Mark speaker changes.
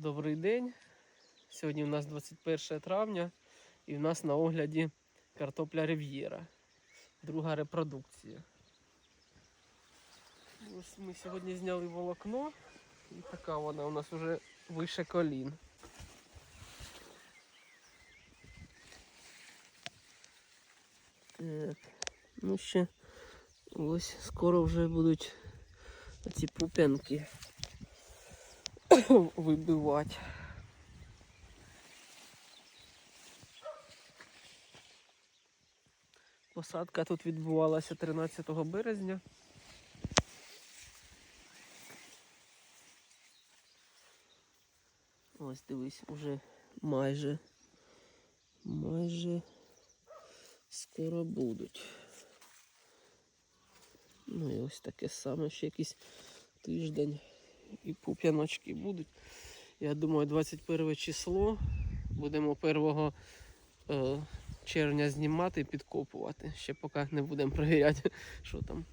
Speaker 1: Добрий день. Сьогодні у нас 21 травня і в нас на огляді картопля Рив'єра. Друга репродукція. Ось ми сьогодні зняли волокно і така вона у нас вже вище колін. Так, ну ще ось скоро вже будуть ці пуп'янки вибивати. Посадка тут відбувалася 13 березня. Ось дивись, уже майже, майже скоро будуть. Ну і ось таке саме, ще якийсь тиждень і пуп'яночки будуть. Я думаю, 21 число будемо 1 е, червня знімати і підкопувати. Ще поки не будемо перевіряти, що там.